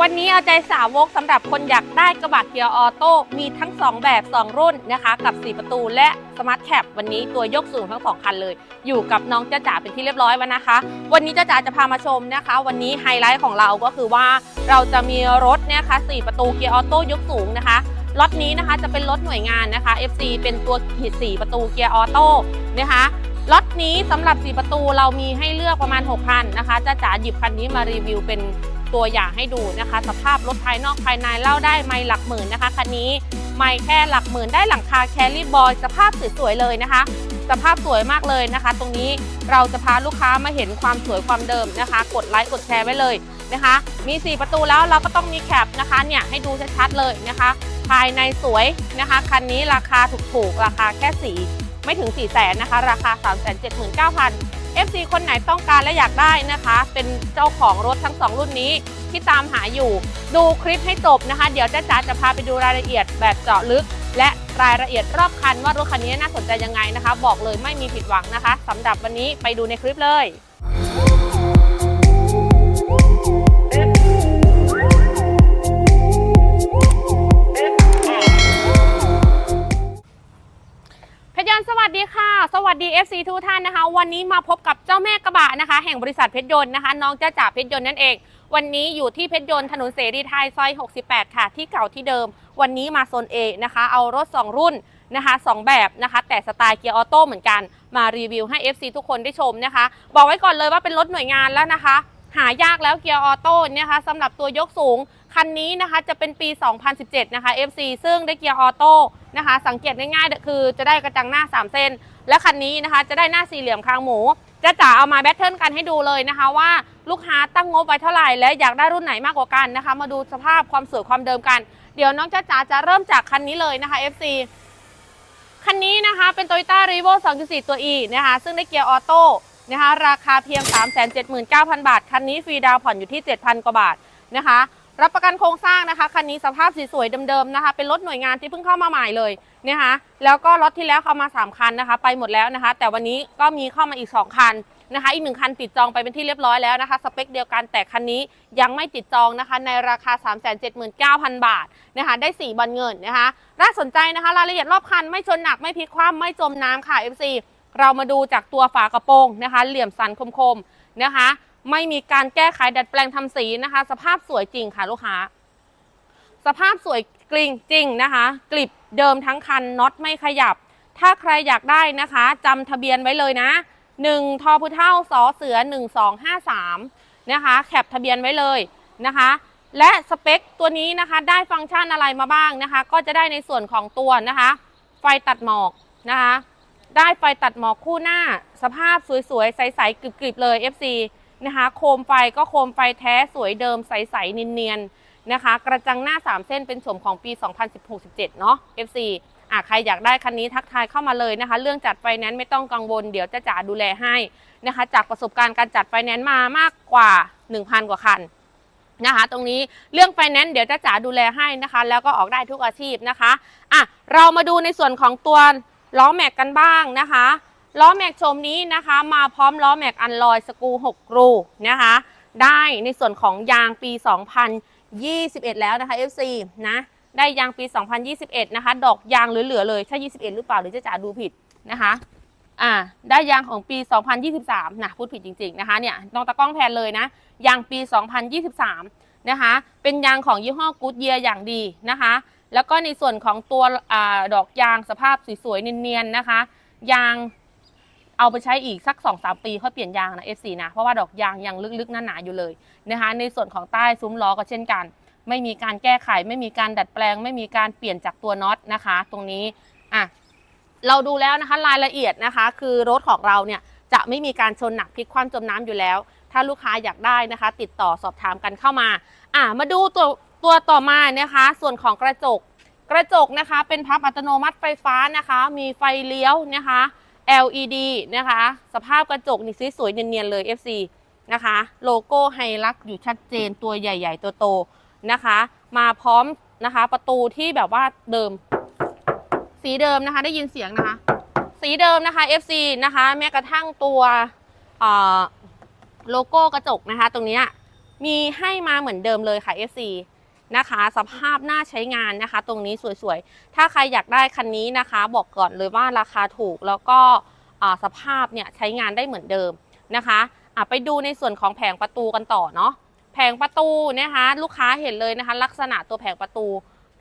วันนี้เอาใจสาวกสำหรับคนอยากได้กระบะเกียร์ออโต้มีทั้ง 2 แบบ 2 รุ่นนะคะ กับ 4 ประตูและสมาร์ทแคปวันนี้ตัวยกสูงทั้ง 2 คันเลย อยู่กับน้องจ้าจ๋าเป็นที่เรียบร้อยแล้วนะคะ วันนี้จ้าจ๋าจะพามาชมนะคะ วันนี้ไฮไลท์ของเราก็คือว่าเราจะมีรถเนี่ยคะ4ประตูเกียร์ออโต้ยกสูงนะคะล็อตนี้นะคะจะเป็นรถหน่วยงานนะคะ FC เป็นตัวขีด4ประตูเกียร์ออโต้นะคะล็อตนี้สำหรับ 4 ประตูเรามีให้เลือกประมาณ 6 คันนะคะจ้าจ๋าหยิบคันนี้มารีวิวเป็น ตัวอย่างให้ดูนะคะ สภาพรถภายนอกภายในเล่าได้ไม่หลักหมื่นนะคะคันนี้ไม่แค่หลักหมื่นได้หลังคาแครี่บอยสภาพสวยๆเลยนะคะ สภาพสวยมากเลยนะคะ ตรงนี้เราจะพาลูกค้ามาเห็นความสวยความเดิมนะคะ กดไลค์กดแชร์ไว้เลยนะคะ มี 4 ประตูแล้วเราก็ต้องมีแคปนะคะเนี่ยให้ดูชัดๆเลยนะคะ ภายในสวยนะคะคันนี้ราคาถูกๆราคาแค่สีไม่ถึง4 0 0แสนนะคะ ราคา 3 7 9 0 0 0 FC คนไหนต้องการและอยากได้นะคะ เป็นเจ้าของรถทั้ง 2 รุ่นนี้ที่ตามหาอยู่ ดูคลิปให้จบนะคะ เดี๋ยวจ้าจ๋าจะพาไปดูรายละเอียดแบบเจาะลึก และรายละเอียดรอบคันว่ารถคันนี้น่าสนใจยังไงนะคะ บอกเลยไม่มีผิดหวังนะคะสำหรับวันนี้ไปดูในคลิปเลย นสวัสดีค่ะ สวัสดี FC ทุกท่านนะคะ วันนี้มาพบกับเจ้าแม่กระบะนะคะ แห่งบริษัทเพชรยนต์นะคะ น้องจ้าจ๋าเพชรยนต์นั่นเอง วันนี้อยู่ที่เพชรยนต์ถนนเสรีไทยซอย 68 ค่ะ ที่เก่าที่เดิม วันนี้มาโซน A นะคะ เอารถ 2 รุ่นนะคะ2แบบนะคะ แต่สไตล์เกียร์ออโต้เหมือนกัน มารีวิวให้ FC ทุกคนได้ชมนะคะ บอกไว้ก่อนเลยว่าเป็นรถหน่วยงานแล้วนะคะ หายากแล้วเกียร์ออโต้เนี่ยนะคะสำหรับตัวยกสูง คันนี้นะคะจะเป็นปี 2017 นะคะ FC ซึ่งได้เกียร์ออโต้นะคะ สังเกตง่ายๆ คือจะได้กระจังหน้า 3 เส้น และคันนี้นะคะจะได้หน้าสี่เหลี่ยมคางหมู จะจ๋าเอามาแบทเทิลกันให้ดูเลยนะคะว่าลูกค้าตั้งงบไว้เท่าไหร่ และอยากได้รุ่นไหนมากกว่ากันนะคะ มาดูสภาพความสวยความเดิมกัน เดี๋ยวน้องจ้าจ๋าจะเริ่มจากคันนี้เลยนะคะ FC คันนี้นะคะเป็น Toyota r e v o 2.4 ตัว E นะคะซึ่งได้เกียร์ออโต้ นะคะราคาเพียง 379,000 บาท คันนี้ฟรีดาวผ่อนอยู่ที่ 7,000 กว่าบาทนะคะ รับประกันโครงสร้างนะคะ คันนี้สภาพสีสวยเดิมๆนะคะ เป็นรถหน่วยงานที่เพิ่งเข้ามาใหม่เลยนะคะแล้วก็รถที่แล้วเข้ามา 3 คันนะคะ ไปหมดแล้วนะคะ แต่วันนี้ก็มีเข้ามาอีก 2 คันนะคะ อีกหนึ่งคันติดจองไปเป็นที่เรียบร้อยแล้วนะคะ สเปคเดียวกันแต่คันนี้ยังไม่ติดจองนะคะ ในราคา 379,000 บาทนะคะ ได้ 4บันเงินนะคะน่าสนใจนะคะ รายละเอียดรอบคันไม่ชนหนักไม่พลิกคว่ำไม่จมน้ำค่ะ FC เรามาดูจากตัวฝากระโปรงนะคะ เหลี่ยมสันคมๆนะคะ ไม่มีการแก้ไขดัดแปลงทำสีนะคะ สภาพสวยจริงค่ะลูกค้า สภาพสวยกริงจริงนะคะ กลิบเดิมทั้งคันน็อตไม่ขยับ ถ้าใครอยากได้นะคะจำทะเบียนไว้เลยนะ1ทอพุเท่าสอเสือ 1253 นะคะแคปทะเบียนไว้เลยนะคะและสเปคตัวนี้นะคะได้ฟังก์ชันอะไรมาบ้างนะคะ ก็จะได้ในส่วนของตัวนะคะ ไฟตัดหมอกนะคะ ได้ไฟตัดหมอกคู่หน้า สภาพสวยๆ ใสๆกริบๆเลย FC นะคะ โคมไฟก็โคมไฟแท้สวยเดิมใสๆเนียนๆนะคะ กระจังหน้า 3 เส้นเป็นโฉมของปี 2016-17 เนาะ FC อะใครอยากได้คันนี้ทักทายเข้ามาเลยนะคะ เรื่องจัดไฟแนนซ์ไม่ต้องกังวล เดี๋ยวจะจ่าดูแลให้นะคะ จากประสบการณ์การจัดไฟแนนซ์มามากกว่า 1,000 กว่าคันนะคะ ตรงนี้เรื่องไฟแนนซ์เดี๋ยวจะจ๋าดูแลให้นะคะ แล้วก็ออกได้ทุกอาชีพนะคะอะเรามาดูในส่วนของตัว ล้อแม็กกันบ้างนะคะล้อแม็กชมนี้นะคะ มาพร้อมล้อแม็กอันลอยสกู6กรูนะคะ ได้ในส่วนของยางปี 2021 แล้วนะคะ FC นะได้ยางปี 2021 นะคะ ดอกยางเหลือๆเลยใช่21 หรือเปล่าหรือจะจ๋าดูผิดนะคะอ่าได้ยางของปี 2023นะพูดผิดจริงๆนะคะเนี่ยน้องตะก้องแทนเลยนะยางปี 2023 นะคะ เป็นยางของยี่ห้อกูดเยียอย่างดีนะคะ แล้วก็ในส่วนของตัวอดอกยางสภาพสวยๆเนียนๆนะคะ ยางเอาไปใช้อีกสัก2-3ปีค่อยเปลี่ยนยางนะ FC นะ เพราะว่าดอกยางยังลึกๆหนาๆอยู่เลยนะคะ ในส่วนของใต้ซุ้มล้อก็เช่นกัน ไม่มีการแก้ไข ไม่มีการดัดแปลง ไม่มีการเปลี่ยนจากตัวน็อตนะคะ ตรงนี้อะเราดูแล้วนะคะรายละเอียดนะคะ คือรถของเราเนี่ยจะไม่มีการชนหนักพลิกคว่ำจมน้ำอยู่แล้ว ถ้าลูกค้าอยากได้นะคะ ติดต่อสอบถามกันเข้ามา อะมาดูตัว ตัวต่อมานะคะ ส่วนของกระจก กระจกนะคะ เป็นพับอัตโนมัติไฟฟ้านะคะ มีไฟเลี้ยวนะคะ LED นะคะ สภาพกระจกนี่สวยๆเนียนๆเลย FC นะคะ โลโก้ไฮลักอยู่ชัดเจนตัวใหญ่ ๆ ตัวโตนะคะ มาพร้อมนะคะ ประตูที่แบบว่าเดิม สีเดิมนะคะ ได้ยินเสียงนะคะ สีเดิมนะคะ FC นะคะ แม้กระทั่งตัวเอ่อโลโก้กระจกนะคะ ตรงนี้มีให้มาเหมือนเดิมเลยค่ะ FC นะคะ สภาพน่าใช้งานนะคะ ตรงนี้สวยๆ ถ้าใครอยากได้คันนี้นะคะ บอกก่อนเลยว่าราคาถูกแล้วก็สภาพเนี่ยใช้งานได้เหมือนเดิมนะคะะไปดูในส่วนของแผงประตูกันต่อเนาะแผงประตูนะคะลูกค้าเห็นเลยนะคะ ลักษณะตัวแผงประตู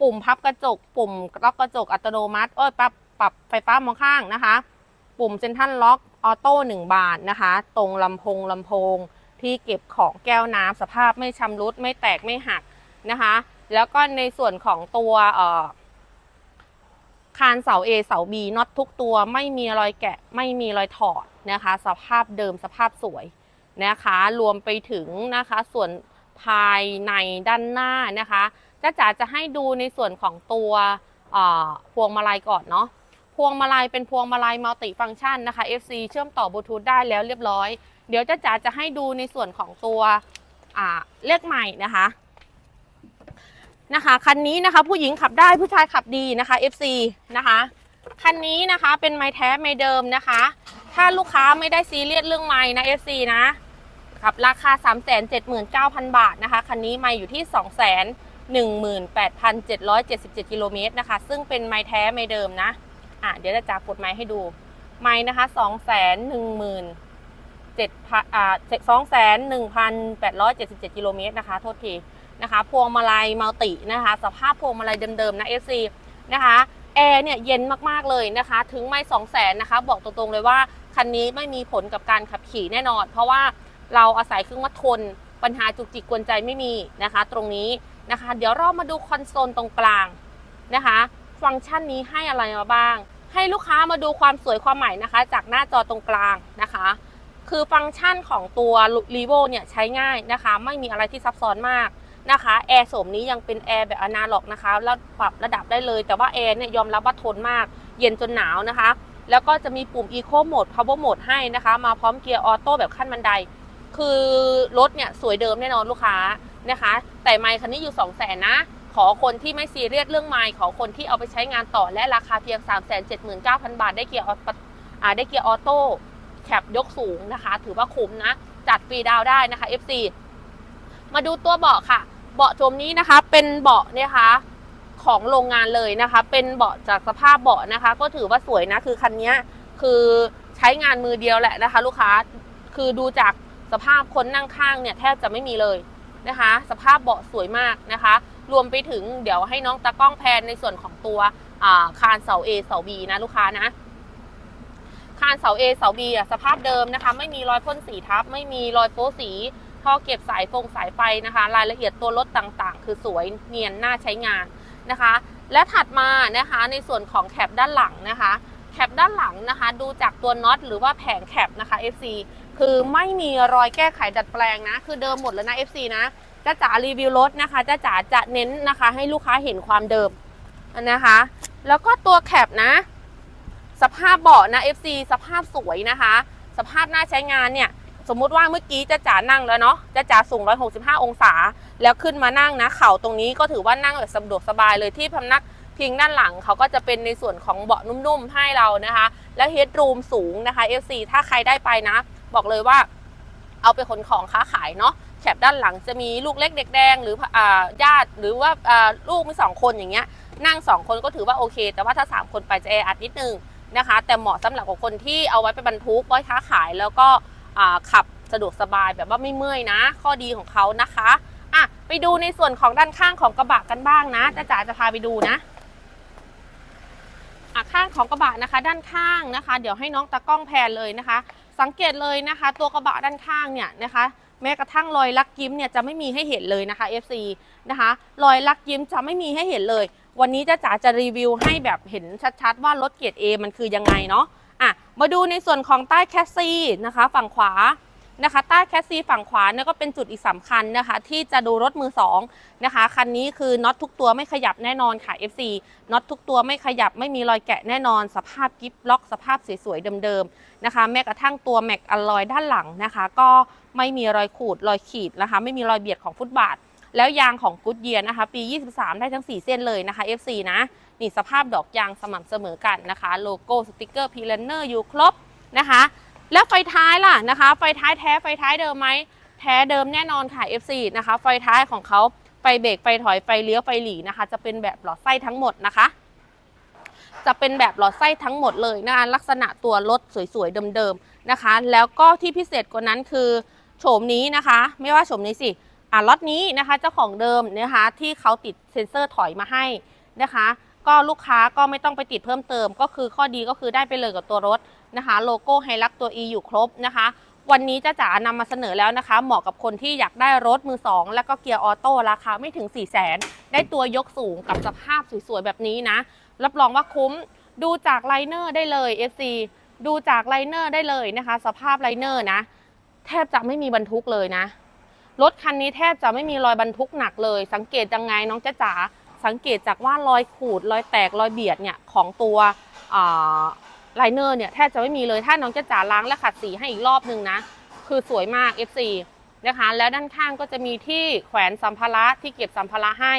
ปุ่มพับกระจก ปุ่มล็อกกระจกอัตโนมัติเอ้ยปรับปรับไฟฟ้ามองข้างนะคะ ปุ่มเซ็นทรัลล็อกออโต้หนึ่งบานนะคะ ตรงลำโพงลำโพงที่เก็บของแก้วน้ำสภาพไม่ชำรุดไม่แตกไม่หัก นะคะ แล้วก็ในส่วนของตัวคานเสา A เสา B น็อตทุกตัวไม่มีรอยแกะไม่มีรอยถอดนะคะ สภาพเดิมสภาพสวยนะคะ รวมไปถึงนะคะส่วนภายในด้านหน้านะคะจ้าจ๋าจะให้ดูในส่วนของตัวพวงมาลัยก่อนเนาะพวงมาลัยเป็นพวงมาลัยมัลติฟังก์ชันนะคะ FC เชื่อมต่อบลูทูธได้แล้วเรียบร้อย เดี๋ยวจ้าจ๋าจะให้ดูในส่วนของตัวเลขใหม่นะคะ นะคะคันนี้นะคะผู้หญิงขับได้ผู้ชายขับดีนะคะ FC นะคะคันนี้นะคะเป็นไม้แท้ไม้เดิมนะคะ ถ้าลูกค้าไม่ได้ซีเรียสเรื่องไม้นะ FC นะกับราคา 379,000 บาทนะคะคันนี้ไม้อยู่ที่218,777กิโลเมตรนะคะ ซึ่งเป็นไม้แท้ไม้เดิมนะอะเดี๋ยวจะจากกดไม้ให้ดูไม้นะคะสองแสนหนึ่งหมื่นเจ็ดพันอ่าสองแสนหนึ่งพันแปดร้อยเจ็ดสิบเจ็ดกิโลเมตรนะคะโทษที นะคะ พวงมาลัยมัลตินะคะ สภาพพวงมาลัยเดิมๆนะ FC นะคะแอร์เนี่ยเย็นมากๆเลยนะคะ ถึงไม่สองแสนนะคะ บอกตรงๆเลยว่าคันนี้ไม่มีผลกับการขับขี่แน่นอน เพราะว่าเราอาศัยเครื่องวัดทนปัญหาจุกจิกกวนใจไม่มีนะคะ ตรงนี้นะคะ เดี๋ยวเรามาดูคอนโซลตรงกลางนะคะ ฟังก์ชันนี้ให้อะไรมาบ้าง ให้ลูกค้ามาดูความสวยความใหม่นะคะ จากหน้าจอตรงกลางนะคะ คือฟังก์ชันของตัว r e v o เนี่ยใช้ง่ายนะคะ ไม่มีอะไรที่ซับซ้อนมาก นะคะแอร์โสมนี้ยังเป็นแอร์แบบอนาล็อกนะคะแล้วปรับระดับได้เลย แต่ว่าแอร์เนี่ยยอมรับว่าทนมาก เย็นจนหนาวนะคะ แล้วก็จะมีปุ่ม Eco Mode Power Mode ให้นะคะ มาพร้อมเกียร์ออโต้แบบขั้นบันได คือรถเนี่ยสวยเดิมแน่นอนลูกค้านะคะ แต่ไมค์คันนี้อยู่ 2 0 0 0 0นนะ ขอคนที่ไม่ซีเรียสเรื่องไมค์ขอคนที่เอาไปใช้งานต่อและราคาเพียง 379,000 บาท ได้เกียร์ออได้เกียร์ออโต้แคปยกสูงนะคะ ถือว่าคุ้มนะ จัดฟรีดาวได้นะคะ FC มาดูตัวเบาะค่ะ เบาะตัวนี้นะคะ เป็นเบาะเนี่ยค่ะของโรงงานเลยนะคะ เป็นเบาะจากสภาพเบาะนะคะ ก็ถือว่าสวยนะ คือคันนี้คือใช้งานมือเดียวแหละนะคะ ลูกค้า คือดูจากสภาพคนนั่งข้างเนี่ยแทบจะไม่มีเลยนะคะ สภาพเบาะสวยมากนะคะ รวมไปถึงเดี๋ยวให้น้องตากล้องแพนในส่วนของตัวคานเสา A เสา B นะลูกค้านะคานเสา A เสา B อะสภาพเดิมนะคะ ไม่มีรอยพ่นสีทับ ไม่มีรอยโป๊สี ท่อเก็บสายฟงสายไฟนะคะ รายละเอียดตัวรถต่างๆ คือสวยเนียนน่าใช้งานนะคะ และถัดมานะคะในส่วนของแคปด้านหลังนะคะแคปด้านหลังนะคะ ดูจากตัวน็อตหรือว่าแผงแคปนะคะ FC คือไม่มีรอยแก้ไขดัดแปลงนะ คือเดิมหมดแล้วนะ FC นะจ้าจ๋ารีวิวรถนะคะจ้าจ๋าจะเน้นนะคะ ให้ลูกค้าเห็นความเดิมนะคะ แล้วก็ตัวแคปนะ สภาพเบาะนะ FC สภาพสวยนะคะ สภาพน่าใช้งานเนี่ย สมมุติว่าเมื่อกี้จ้าจ๋านั่งแล้วเนาะจ้าจ๋าสูง 165 องศา แล้วขึ้นมานั่งนะ เข่าตรงนี้ก็ถือว่านั่งแบบสะดวกสบายเลยที่พำนักพิงด้านหลังเขาก็จะเป็นในส่วนของเบาะนุ่มๆให้เรานะคะ แล้วเฮดรูมสูงนะคะ FC ถ้าใครได้ไปนะ บอกเลยว่าเอาไปขนของค้าขายเนาะแคปด้านหลังจะมีลูกเล็กเด็กแดงหรืออ่าญาติหรือว่าอ่าลูกมีสองคนอย่างเงี้ยนั่งสองคนก็ถือว่าโอเค แต่ว่าถ้าสามคนไปจะแออัดนิดนึงนะคะ แต่เหมาะสำหรับกับคนที่เอาไว้ไปบรรทุกไว้ค้าขายแล้วก็ ขับสะดวกสบายแบบว่าไม่เมื่อยนะ ข้อดีของเขานะคะอะไปดูในส่วนของด้านข้างของกระบะกันบ้างนะจ้าจ๋าจะพาไปดูนะอะข้างของกระบะนะคะ ด้านข้างนะคะ เดี๋ยวให้น้องตากล้องแพนเลยนะคะ สังเกตเลยนะคะ ตัวกระบะด้านข้างเนี่ยนะคะแม้กระทั่งรอยลักยิ้มเนี่ยจะไม่มีให้เห็นเลยนะคะ FC นะคะรอยลักยิ้มจะไม่มีให้เห็นเลย วันนี้จ้าจ๋าจะรีวิวให้แบบเห็นชัดๆว่ารถเกียรด A มันคือยังไงเนาะ อะมาดูในส่วนของใต้แคสซีนะคะ ฝั่งขวานะคะ ใต้แคสซีฝั่งขวาเนี่ยก็เป็นจุดอีกสำคัญนะคะ ที่จะดูรถมือสองนะคะคันนี้คือน็อตทุกตัวไม่ขยับแน่นอนค่ะ FC น็อตทุกตัวไม่ขยับไม่มีรอยแกะแน่นอน สภาพกิฟล็อก สภาพสวยๆเดิมๆนะคะ แม้กระทั่งตัวแม็กอลลอยด้านหลังนะคะ ก็ไม่มีรอยขูดรอยขีดนะคะ ไม่มีรอยเบียดของฟุตบาท แล้วยางของกูดเยียนะคะ ปี 23 ได้ทั้ง 4 เส้นเลยนะคะ FC นะ นี่สภาพดอกยางสม่ำเสมอกันนะคะ โลโก้สติกเกอร์พีเลนเนอร์อยู่ครบนะคะ แล้วไฟท้ายล่ะนะคะ ไฟท้ายแท้ไฟท้ายเดิมไหมแท้เดิมแน่นอนค่ะ FC นะคะ ไฟท้ายของเขาไฟเบรกไฟถอยไฟเลี้ยวไฟหลีนะคะ จะเป็นแบบหลอดไส้ทั้งหมดนะคะ จะเป็นแบบหลอดไส้ทั้งหมดเลยนะคะลักษณะตัวรถสวยๆเดิมๆนะคะ แล้วก็ที่พิเศษกว่านั้นคือโฉมนี้นะคะ ไม่ว่าโฉมนี้สิอ่าล็อตนี้นะคะเจ้าของเดิมนะคะที่เขาติดเซ็นเซอร์ถอยมาให้นะคะ ก็ลูกค้าก็ไม่ต้องไปติดเพิ่มเติม ก็คือข้อดีก็คือได้ไปเลยกับตัวรถนะคะ โลโก้ไฮลักตัว E อยู่ครบนะคะ วันนี้จ้าจ๋านำมาเสนอแล้วนะคะ เหมาะกับคนที่อยากได้รถมือสองแล้วก็เกียร์ออโต้ราคาไม่ถึง 4 0 0 0 0 0ได้ตัวยกสูงกับสภาพสวยๆแบบนี้นะ รับรองว่าคุ้มดูจากไลเนอร์ได้เลย FC ดูจากไลเนอร์ได้เลยนะคะ สภาพไลเนอร์นะ แทบจะไม่มีบรรทุกเลยนะ รถคันนี้แทบจะไม่มีรอยบรรทุกหนักเลย สังเกตยังไงน้องจ๊ะจ๋า สังเกตจากว่ารอยขูดรอยแตกรอยเบียดเนี่ยของตัวไลเนอร์เนี่ยแทบจะไม่มีเลยถ้าน้องจะจ๋าล้างและขัดสีให้อีกรอบนึงนะ คือสวยมาก FC นะคะแล้วด้านข้างก็จะมีที่แขวนสัมภาระที่เก็บสัมภาระให้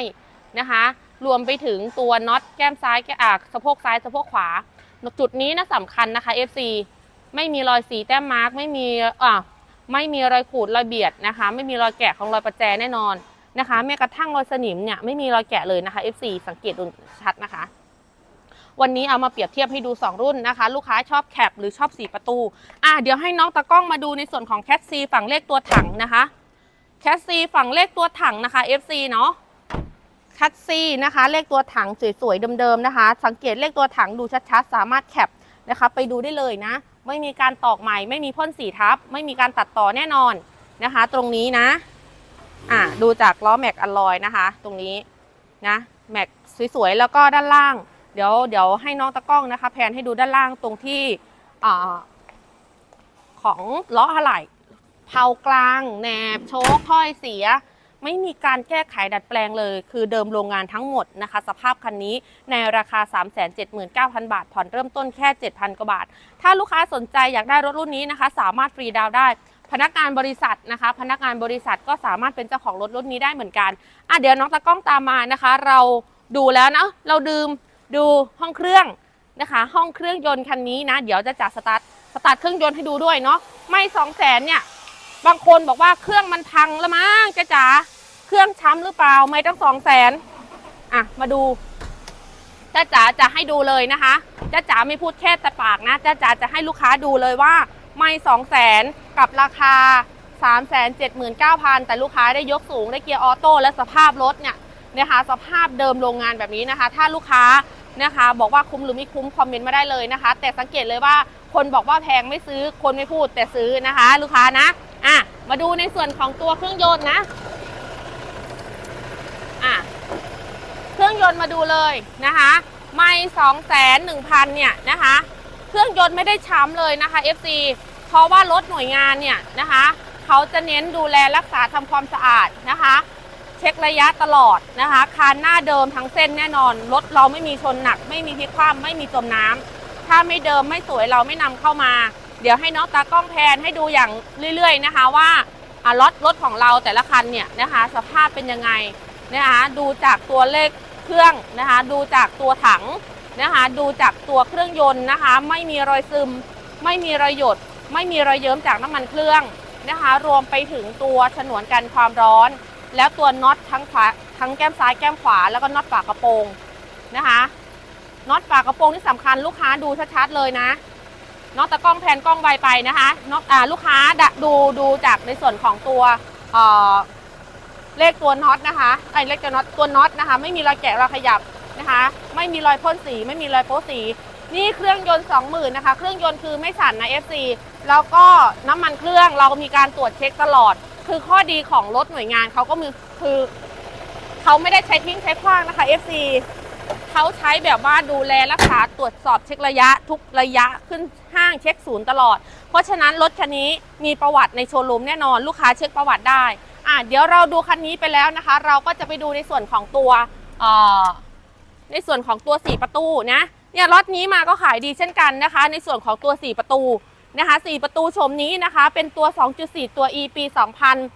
นะคะ รวมไปถึงตัวน็อตแก้มซ้ายแก้อ่สะโพกซ้ายสะโพกขวา จุดนี้นะสำคัญนะคะ FC ไม่มีรอยสีแต้มมาร์กไม่มีอ่าไม่มีรอยขูดรอยเบียดนะคะ ไม่มีรอยแกะของรอยประแจแน่นอน นะคะแม้กระทั่งรอยสนิมเนี่ยไม่มีรอยแกะเลยนะคะ FC สังเกตดูชัดนะคะ วันนี้เอามาเปรียบเทียบให้ดู 2 รุ่นนะคะ ลูกค้าชอบแคปหรือชอบ 4 ประตู อะเดี๋ยวให้น้องตะกล้องมาดูในส่วนของแคสซีฝั่งเลขตัวถังนะคะแคสซีฝั่งเลขตัวถังนะคะ FC เนาะแคสซีนะคะ เลขตัวถังสวยๆเดิมๆนะคะ สังเกตเลขตัวถังดูชัดๆ สามารถแคปนะคะไปดูได้เลยนะ ไม่มีการตอกใหม่ ไม่มีพ่นสีทับ ไม่มีการตัดต่อแน่นอนนะคะ ตรงนี้นะ อะดูจากล้อแม็กอลลอยนะคะ ตรงนี้นะแม็กสวยๆ แล้วก็ด้านล่าง เดี๋ยวเดี๋ยวให้น้องตะกล้องนะคะแพนให้ดูด้านล่างตรงที่อ่าของล้ออะไหล่เผากลางแหนบโชคถ้อยเสีย ไม่มีการแก้ไขดัดแปลงเลย คือเดิมโรงงานทั้งหมดนะคะ สภาพคันนี้ในราคา 379,000 บาท ผ่อนเริ่มต้นแค่ 7,000 กว่าบาท ถ้าลูกค้าสนใจอยากได้รถรุ่นนี้นะคะ สามารถฟรีดาวได้ พนักงานบริษัทนะคะ พนักงานบริษัทก็สามารถเป็นเจ้าของรถรุ่นนี้ได้เหมือนกันอะเดี๋ยวน้องตะกล้องตามมานะคะ เราดูแล้วนะเราดื่มดูห้องเครื่องนะคะ ห้องเครื่องยนต์คันนี้นะ เดี๋ยวจะจัดสตาร์ทสตาร์ทเครื่องยนต์ให้ดูด้วยเนาะไม่สองแสนเนี่ยบางคนบอกว่าเครื่องมันพังแล้วมั้งจ๊ะจ๋าเครื่องช้ำหรือเปล่าไม่ต้องสองแสนอะมาดูจ้าจ๋าจะให้ดูเลยนะคะจ้าจ๋าไม่พูดแค่แต่ปากนะจ้าจ๋าจะให้ลูกค้าดูเลยว่า ไม่สองแสนกับราคา 3 7 9 0 0 0 แต่ลูกค้าได้ยกสูงได้เกียร์ออโต้และสภาพรถเนี่ยนะคะสภาพเดิมโรงงานแบบนี้นะคะ ถ้าลูกค้านะคะบอกว่าคุ้มหรือไม่คุ้มคอมเมนต์มาได้เลยนะคะ แต่สังเกตเลยว่าคนบอกว่าแพงไม่ซื้อคนไม่พูดแต่ซื้อนะคะ ลูกค้านะอะมาดูในส่วนของตัวเครื่องยนต์นะอะเครื่องยนต์มาดูเลยนะคะ ไม่สองแสนหนึ่งพันเนี่ยนะคะ เครื่องยนต์ไม่ได้ช้ำเลยนะคะ FC เพราะว่ารถหน่วยงานเนี่ยนะคะเขาจะเน้นดูแลรักษาทำความสะอาดนะคะ เช็คระยะตลอดนะคะคานหน้าเดิมทั้งเส้นแน่นอนรถเราไม่มีชนหนัก ไม่มีพลิกคว่ำไม่มีจมน้ำถ้าไม่เดิมไม่สวยเราไม่นำเข้ามา เดี๋ยวให้น้องตากล้องแพนให้ดูอย่างเรื่อย ๆนะคะว่าอ่ารถรถของเราแต่ละคันเนี่ยนะคะสภาพเป็นยังไงนะคะดูจากตัวเลขเครื่องนะคะดูจากตัวถัง นะคะ ดูจากตัวเครื่องยนต์นะคะ ไม่มีรอยซึม ไม่มีรอยหยด ไม่มีรอยเยิ้มจากน้ำมันเครื่องนะคะ รวมไปถึงตัวฉนวนกันความร้อน แล้วตัวน็อตทั้งขวาทั้งแก้มซ้ายแก้มขวาแล้วก็น็อตฝากระโปรงนะคะน็อตฝากระโปรงที่สำคัญลูกค้าดูชัดๆเลยนะน็อตตะกล้องแพนกล้องไวไปนะคะน็อตอ่าลูกค้าด,ดูดูจากในส่วนของตัวเเลขตัวน็อตนะคะไอ้เลขตัวน็อตตัวน็อตนะคะ ไม่มีรอยแกะรอยขยับ นะคะ ไม่มีรอยพ่นสี ไม่มีรอยโป๊สี นี่เครื่องยนต์ 20,000นะคะ เครื่องยนต์คือไม่สั่นนะ FC แล้วก็น้ำมันเครื่องเรามีการตรวจเช็คตลอด คือข้อดีของรถหน่วยงานเขาก็มีคือเขาไม่ได้ใช้ทิ้งใช้ขว้างนะคะ FC เขาใช้แบบว่าดูแลรักษาตรวจสอบเช็คระยะทุกระยะขึ้นห้างเช็คศูนย์ตลอด เพราะฉะนั้นรถคันนี้มีประวัติในโชว์รูมแน่นอนลูกค้าเช็คประวัติได้อะเดี๋ยวเราดูคันนี้ไปแล้วนะคะ เราก็จะไปดูในส่วนของตัวเอ่อ ในส่วนของตัว 4 ประตูนะเนี่ยรถนี้มาก็ขายดีเช่นกันนะคะ ในส่วนของตัว 4 ประตูนะคะ4ประตูชมนี้นะคะ เป็นตัว 2.4 ตัว E ปี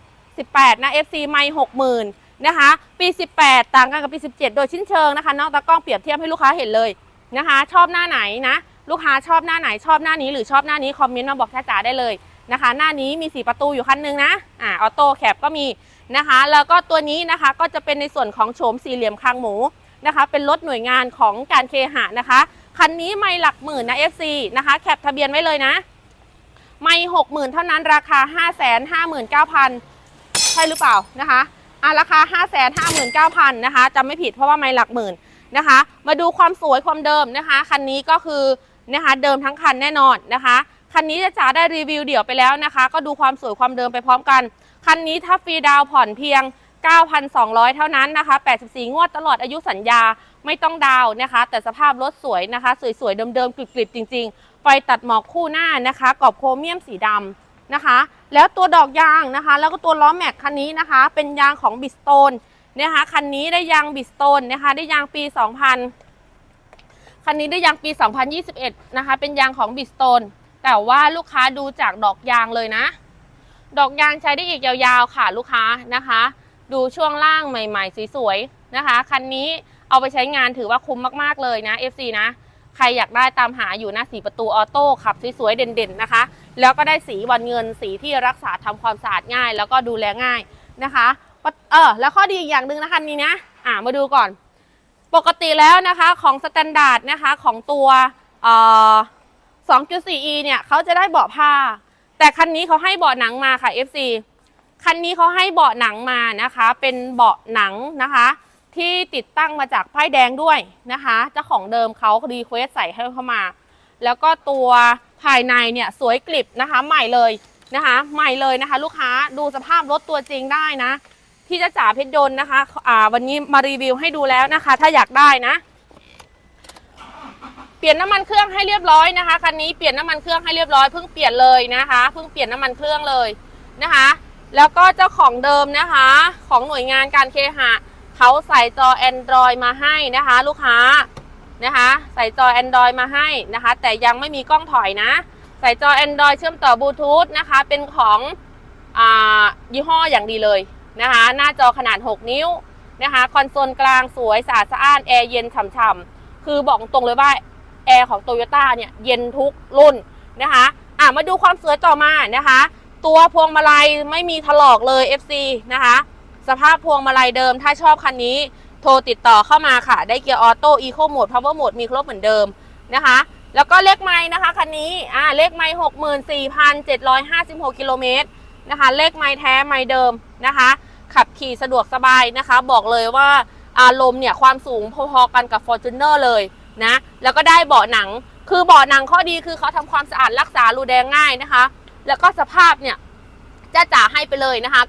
2018 นะ FC ไม่60,000นะคะ ปี 18 ต่างกันกับปี 17 โดยชิ้นเชิงนะคะนอกตากล้องเปรียบเทียบให้ลูกค้าเห็นเลยนะคะ ชอบหน้าไหนนะ ลูกค้าชอบหน้าไหนชอบหน้านี้หรือชอบหน้านี้คอมเมนต์มาบอกจ้าจ๋าได้เลยนะคะ หน้านี้มี 4 ประตูอยู่คันหนึงนะอ่าออโต้แคปก็มีนะคะ แล้วก็ตัวนี้นะคะก็จะเป็นในส่วนของโฉมสี่เหลี่ยมคางหมู นะคะ เป็นรถหน่วยงานของการเคหะนะคะ คันนี้ไม่หลักหมื่นนะ FC นะคะแคปทะเบียนไว้เลยนะ ไม่หกหมื่นเท่านั้นราคา5 5 9 0 0 0ใช่หรือเปล่านะคะอะราคา5 5 9 0 0 0นะคะจำไม่ผิดเพราะว่าไม่หลักหมื่นนะคะ มาดูความสวยความเดิมนะคะ คันนี้ก็คือนะคะเดิมทั้งคันแน่นอนนะคะคันนี้จะจ๋าได้รีวิวเดี่ยวไปแล้วนะคะ ก็ดูความสวยความเดิมไปพร้อมกัน คันนี้ถ้าฟรีดาวผ่อนเพียง 9,200 เท่านั้นนะคะ 84 งวดตลอดอายุสัญญาไม่ต้องดาวนะคะ แต่สภาพรถสวยนะคะ สวยๆ เดิมๆ กริบๆ จริงๆ ไฟตัดหมอกคู่หน้านะคะ กรอบโครเมียมสีดำนะคะ แล้วตัวดอกยางนะคะ แล้วก็ตัวล้อแม็กคันนี้นะคะ เป็นยางของบิสโตนนะคะคันนี้ได้ยางบิสโตนนะคะ ได้ยางปี 2000 คันนี้ได้ยางปี 2021 นะคะ เป็นยางของบิสโตนแต่ว่าลูกค้าดูจากดอกยางเลยนะ ดอกยางใช้ได้อีกยาวๆ ค่ะลูกค้านะคะ ดูช่วงล่างใหม่ๆสวยๆนะคะ คันนี้เอาไปใช้งานถือว่าคุ้มมากๆเลยนะ FC นะ ใครอยากได้ตามหาอยู่นะสีประตูออโต้ขับสวยๆเด่นๆนะคะ แล้วก็ได้สีวันเงินสีที่รักษาทำความสะอาดง่าย แล้วก็ดูแลง่ายนะคะปะเออแล้วข้อดีอีกอย่างหนึ่งนะคันนี้นะอ่ามาดูก่อน ปกติแล้วนะคะของสแตนดาร์ดนะคะของตัวเอ่อ 2.4e เนี่ยเขาจะได้เบาะผ้า แต่คันนี้เขาให้เบาะหนังมาค่ะ FC คันนี้เขาให้เบาะหนังมานะคะ เป็นเบาะหนังนะคะ ที่ติดตั้งมาจากป้ายแดงด้วยนะคะเจ้าของเดิมเขารีเควสใส่ให้เข้ามา แล้วก็ตัวภายในเนี่ยสวยกลิบนะคะ ใหม่เลยนะคะ ใหม่เลยนะคะ ลูกค้าดูสภาพรถตัวจริงได้นะ ที่จะจ่าเพชรยนต์นะคะอ่าวันนี้มารีวิวให้ดูแล้วนะคะ ถ้าอยากได้นะ เปลี่ยนน้ำมันเครื่องให้เรียบร้อยนะคะคันนี้เปลี่ยนน้ำมันเครื่องให้เรียบร้อยเพิ่งเปลี่ยนเลยนะคะเพิ่งเปลี่ยนน้ำมันเครื่องเลยนะคะ แล้วก็เจ้าของเดิมนะคะ ของหน่วยงานการเคหะเขาใส่จอ Android มาให้นะคะ ลูกค้านะคะ ใส่จอ Android มาให้นะคะ แต่ยังไม่มีกล้องถอยนะ ใส่จอ Android เชื่อมต่อบลูทูธนะคะ เป็นของอยี่ห้ออย่างดีเลยนะคะ หน้าจอขนาด 6 นิ้วนะคะ คอนโซลกลางสวยสะอาดสะอ้านแอร์เย็นฉ่ำๆคือบอกตรงเลยว่าแอร์ของโตโยต้าเนี่ยเย็นทุกรุ่นนะคะ อะมาดูความสวยต่อมานะคะ ตัวพวงมาลัยไม่มีถลอกเลย FC นะคะ สภาพพวงมาลัยเดิม ถ้าชอบคันนี้ โทรติดต่อเข้ามาค่ะ ได้เกียร์ออโต้อีโคโหมดพาวเวอร์โหมดมีครบเหมือนเดิมนะคะ แล้วก็เลขไม้นะคะคันนี้อ่าเลขไม้หกหมื่นสี่พันเจ็ดร้อยห้าสิบหกกิโลเมตรนะคะ เลขไม้แท้ไม้เดิมนะคะ ขับขี่สะดวกสบายนะคะ บอกเลยว่าอารมณ์เนี่ยความสูงพอๆกันกับ Fortuner เลยนะ แล้วก็ได้เบาะหนัง คือเบาะหนังข้อดีคือเขาทำความสะอาดรักษารูแดงง่ายนะคะ แล้วก็สภาพเนี่ยจะจ่าให้ไปเลยนะคะ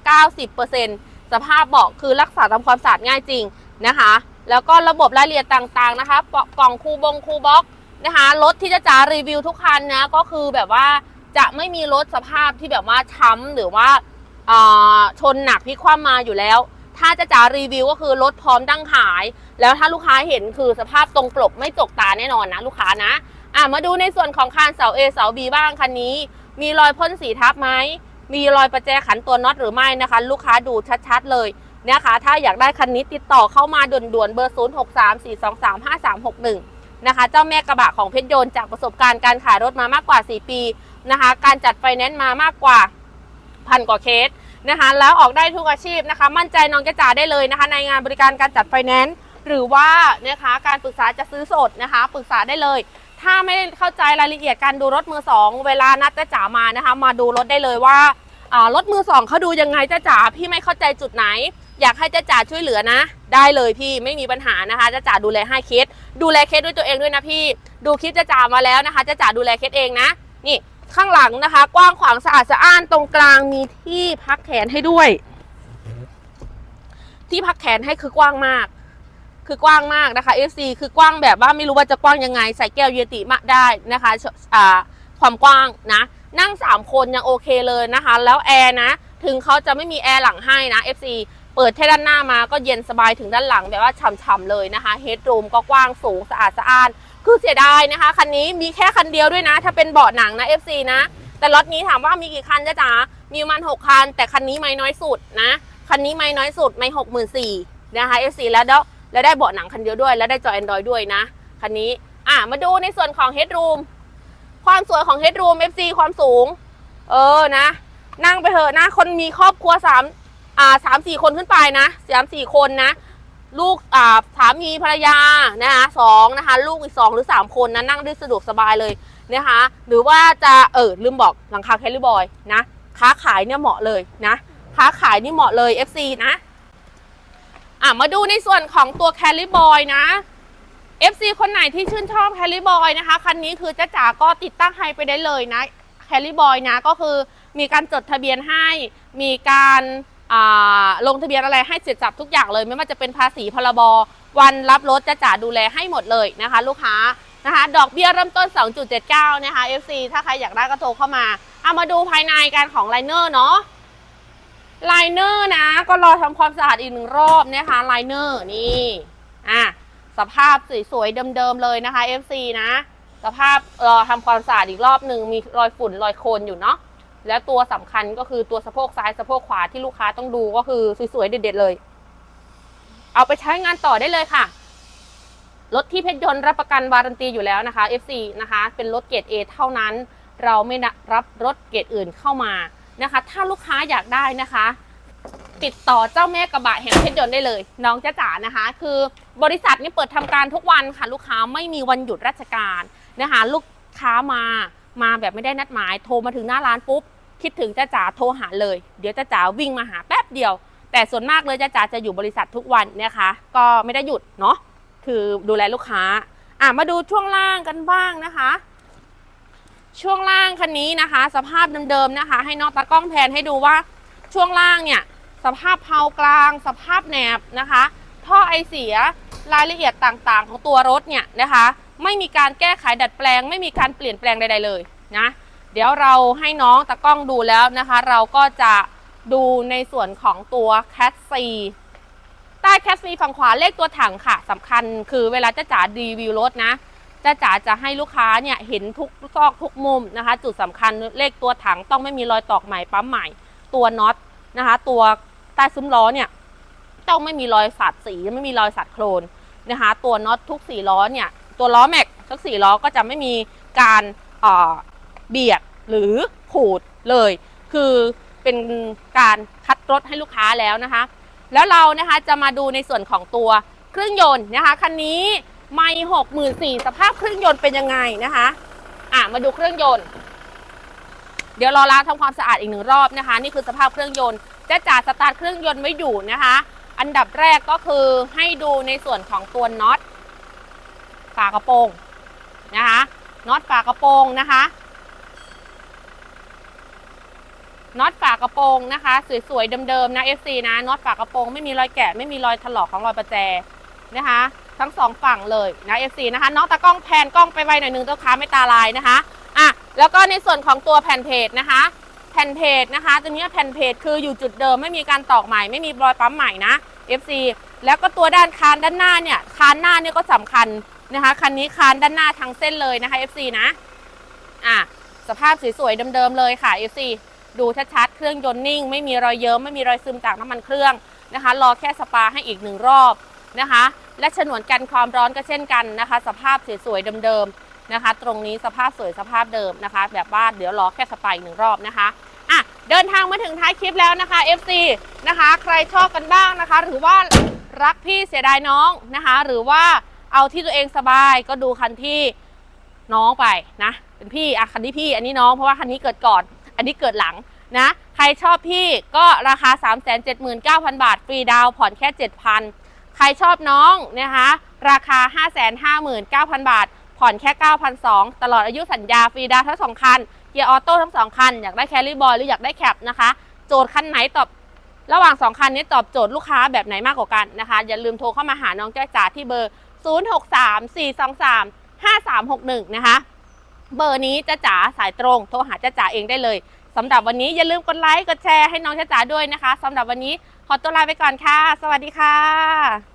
90%สภาพเบาะคือรักษาทำความสะอาดง่ายจริงนะคะ แล้วก็ระบบรายละเอียดต่างๆนะคะกล่องคูบงคูบ็อกนะคะรถที่จะจ๋ารีวิวทุกคันนะก็คือแบบว่าจะไม่มีรถสภาพที่แบบว่าช้ำหรือว่าอ่าชนหนักพิกคว่ำมาอยู่แล้ว ถ้าจะจ๋ารีวิวก็คือรถพร้อมตั้งขาย แล้วถ้าลูกค้าเห็นคือสภาพตรงปลกไม่จกตาแน่นอนนะลูกค้านะอะมาดูในส่วนของคานเสา A เสา B บ้างคันนี้ มีรอยพ่นสีทับไหมมีรอยประแจขันตัวน็อตหรือไม่นะคะ ลูกค้าดูชัดๆเลยนะคะถ้าอยากได้คันนี้ติดต่อเข้ามาด่วนๆเบอร์ 0 6 3 4 2 3 5 3 6 1 นะคะ เจ้าแม่กระบะของเพชรโยนจากประสบการณ์การขายรถมามากกว่า 4 ปีนะคะ การจัดไฟแนนซ์มามากกว่าพันกว่าเคสนะคะ แล้วออกได้ทุกอาชีพนะคะ มั่นใจน้องกระจ่าได้เลยนะคะ ในงานบริการการจัดไฟแนนซ์หรือว่านะคะการปรึกษาจะซื้อสดนะคะ ปรึกษาได้เลย ถ้าไม่ได้เข้าใจรายละเอียดการดูรถมือสองเวลานัดจ้าจ๋ามานะคะ มาดูรถได้เลยว่ารถมือสองเขาดูยังไงจ้าจ๋าพี่ไม่เข้าใจจุดไหน อยากให้จ้าจ๋าช่วยเหลือนะ ได้เลยพี่ไม่มีปัญหานะคะจ้าจ๋าดูแลให้เคสดูแลเคสด้วยตัวเองด้วยนะพี่ ดูคลิปจ้าจ๋ามาแล้วนะคะจ้าจ๋าดูแลเคสเองนะ นี่ข้างหลังนะคะ กว้างขวางสะอาดสะอ้านตรงกลางมีที่พักแขนให้ด้วย ที่พักแขนให้คือกว้างมาก คือกว้างมากนะคะ FC คือกว้างแบบว่าไม่รู้ว่าจะกว้างยังไง ใส่แก้วเยติมาได้นะคะอ่าความกว้างนะ นั่ง 3 คนยังโอเคเลยนะคะ แล้วแอร์นะ ถึงเขาจะไม่มีแอร์หลังให้นะ FC เปิดแค่ด้านหน้ามาก็เย็นสบายถึงด้านหลังแบบว่าฉ่ำๆเลยนะคะเฮดรูมก็กว้างสูงสะอาดสะอ้าน คือเสียดายนะคะ คันนี้มีแค่คันเดียวด้วยนะ ถ้าเป็นเบาะหนังนะ FC นะ แต่รถนี้ถามว่ามีกี่คันจ๊ะจ๋ามีมัน6คัน แต่คันนี้ไม่น้อยสุดนะ คันนี้ไม่น้อยสุดไม่หกหมื่นสี่นะคะ FC แล้วเด แล้วได้เบาะหนังคันเดียวด้วย แล้วได้จอ Android ด้วยนะ คันนี้ อะ มาดูในส่วนของ Headroom ความสวยของ Headroom FC ความสูง เออนะ นั่งไปเถอะนะ คนมีครอบครัวสามอ่าสามสี่คนขึ้นไปนะสามสี่คนนะ ลูกอ่าสามีภรรยานะคะสองนะคะ ลูกอีกสองหรือสามคนนะนั่งได้สะดวกสบายเลยนะคะ หรือว่าจะเออลืมบอกหลังคาแคลิบอยนะ ค้าขายเนี่ยเหมาะเลยนะ ค้าขายนี่เหมาะเลย FC นะ อะมาดูในส่วนของตัวแคลิบอยนะ FC คนไหนที่ชื่นชอบแคลิบอยนะคะคันนี้คือจ้าจ๋าก็ติดตั้งให้ไปได้เลยนะแคลิบอยนะก็คือมีการจดทะเบียนให้มีการาลงทะเบียนอะไรให้เสร็จสับทุกอย่างเลย ไม่ว่าจะเป็นภาษีพรบวันรับรถจ้าจ๋าดูแลให้หมดเลยนะคะ ลูกค้านะคะดอกเบี้ยเริ่มต้น 2.79 นะคะ FC ถ้าใครอยากได้ก็โทรเข้ามาเอามาดูภายในการของไลเนอร์เนาะ ไลเนอร์นะ ก็รอทำความสะอาดอีกหนึ่งรอบนะคะไลเนอร์นี่อะสภาพสวยๆเดิมๆเลยนะคะ FC นะ สภาพรอทำความสะอาดอีกรอบหนึ่งมีรอยฝุ่นรอยโคลนอยู่เนาะแล้วตัวสำคัญก็คือตัวสะโพกซ้ายสะโพกขวาที่ลูกค้าต้องดูก็คือสวยๆเด็ดๆเลย เอาไปใช้งานต่อได้เลยค่ะรถที่เพชรยนต์รับประกันวารันตีอยู่แล้วนะคะ FC นะคะ เป็นรถเกรด A เท่านั้น เราไม่รับรถเกรดอื่นเข้ามา นะคะ ถ้าลูกค้าอยากได้นะคะ ติดต่อเจ้าแม่กระบะแห่งเพชรยนต์ได้เลย น้องจ้าจ๋านะคะ คือบริษัทนี่เปิดทำการทุกวันค่ะ ลูกค้าไม่มีวันหยุดราชการนะคะ ลูกค้ามามาแบบไม่ได้นัดหมาย โทรมาถึงหน้าร้านปุ๊บคิดถึงจ้าจ๋าโทรหาเลย เดี๋ยวจ้าจ๋าวิ่งมาหาแป๊บเดียว แต่ส่วนมากเลยจ้าจ๋าจะอยู่บริษัททุกวันนะคะ ก็ไม่ได้หยุดเนาะคือดูแลลูกค้าอะมาดูช่วงล่างกันบ้างนะคะ ช่วงล่างคันนี้นะคะ สภาพเดิมๆนะคะ ให้น้องตากล้องแพนให้ดูว่าช่วงล่างเนี่ยสภาพเพลากลาง สภาพแหนบนะคะ ท่อไอเสียรายละเอียดต่างๆ ของตัวรถเนี่ยนะคะ ไม่มีการแก้ไขดัดแปลง ไม่มีการเปลี่ยนแปลงใดๆเลยนะเดี๋ยวเราให้น้องตากล้องดูแล้วนะคะ เราก็จะดูในส่วนของตัวแคสซีใต้แคสซีฝั่งขวาเลขตัวถังค่ะสำคัญคือเวลาจะจ๋ารีวิวรถนะ จ้าจ๋าจะให้ลูกค้าเนี่ยเห็นทุกซอกทุกมุมนะคะ จุดสำคัญเลขตัวถังต้องไม่มีรอยตอกใหม่ปั๊มใหม่ ตัวน็อตนะคะ ตัวใต้ซุ้มล้อเนี่ยต้องไม่มีรอยสัดสีไม่มีรอยสัดโครนนะคะ ตัวน็อตทุกสี่ล้อเนี่ย ตัวล้อแม็กทุกสี่ล้อก็จะไม่มีการเบียดหรือขูดเลย คือเป็นการคัดรถให้ลูกค้าแล้วนะคะ แล้วเรานะคะจะมาดูในส่วนของตัวเครื่องยนต์นะคะคันนี้ ไม่หกหมื่นสี่สภาพเครื่องยนต์เป็นยังไงนะคะ อะมาดูเครื่องยนต์ เดี๋ยวรอล้างทำความสะอาดอีกหนึ่งรอบนะคะ นี่คือสภาพเครื่องยนต์จะจ่าสตาร์ทเครื่องยนต์ไม่อยู่นะคะ อันดับแรกก็คือให้ดูในส่วนของตัวน็อตฝากระโปรงนะคะน็อตฝากระโปรงนะคะน็อตฝากระโปรงนะคะ สวยๆเดิมๆนะ FC นะน็อตฝากระโปรงไม่มีรอยแกะไม่มีรอยถลอกของรอยประแจนะคะ ทั้งสองฝั่งเลยนะ FC นะคะน้องตากล้องแพนกล้องไปไวหน่อยนึงตัวค้าไม่ตาลายนะคะอะแล้วก็ในส่วนของตัวแผ่นเพจนะคะแผ่นเพจนะคะตัวนี้แผ่นเพจคืออยู่จุดเดิมไม่มีการตอกใหม่ไม่มีรอยปั๊มใหม่นะ FC แล้วก็ตัวด้านคานด้านหน้าเนี่ยคานหน้าเนี่ยก็สำคัญนะคะคันนี้คานด้านหน้าทั้งเส้นเลยนะคะ FC นะอะสภาพสวยๆเดิมๆเลยค่ะ FC ดูชัดๆเครื่องยนต์นิ่ง ไม่มีรอยเยิ้มไม่มีรอยซึมจากน้ำมันเครื่องนะคะ รอแค่สปาให้อีกหนึ่งรอบนะคะ และฉนวนกันความร้อนก็เช่นกันนะคะ สภาพสวยๆเดิมๆนะคะ ตรงนี้สภาพสวยสภาพเดิมนะคะ แบบว่าเดี๋ยวรอแค่สปาอีกหนึ่งรอบนะคะอะเดินทางมาถึงท้ายคลิปแล้วนะคะ FC นะคะ ใครชอบกันบ้างนะคะ หรือว่ารักพี่เสียดายน้องนะคะ หรือว่าเอาที่ตัวเองสบายก็ดูคันที่น้องไปนะเป็นพี่อะคันนี้พี่อันนี้น้องเพราะว่าคันนี้เกิดก่อน อันนี้เกิดหลังนะ ใครชอบพี่ก็ราคา 379,000 บาท ฟรีดาวผ่อนแค่ 7,000 ใครชอบน้องนะคะ ราคา 559,000 บาท ผ่อนแค่ 9,200 ตลอดอายุสัญญาฟรีดาวทั้งสองคัน เกียร์ออโต้ทั้งสองคัน อยากได้แคลรี่บอยหรืออยากได้แคปนะคะ โจทย์คันไหนตอบระหว่าง 2 คันนี้ตอบโจทย์ลูกค้าแบบไหนมากกว่ากันนะคะ อย่าลืมโทรเข้ามาหาน้องจ้าจ๋าที่เบอร์ 0634235361 นะคะ เบอร์นี้จ้าจ๋าสายตรง โทรหาจ้าจ๋าเองได้เลยสำหรับวันนี้อย่าลืมกดไลค์กดแชร์ให้น้องจ้าจ๋าด้วยนะคะสำหรับวันนี้ ขอตัวลาไปก่อนค่ะ สวัสดีค่ะ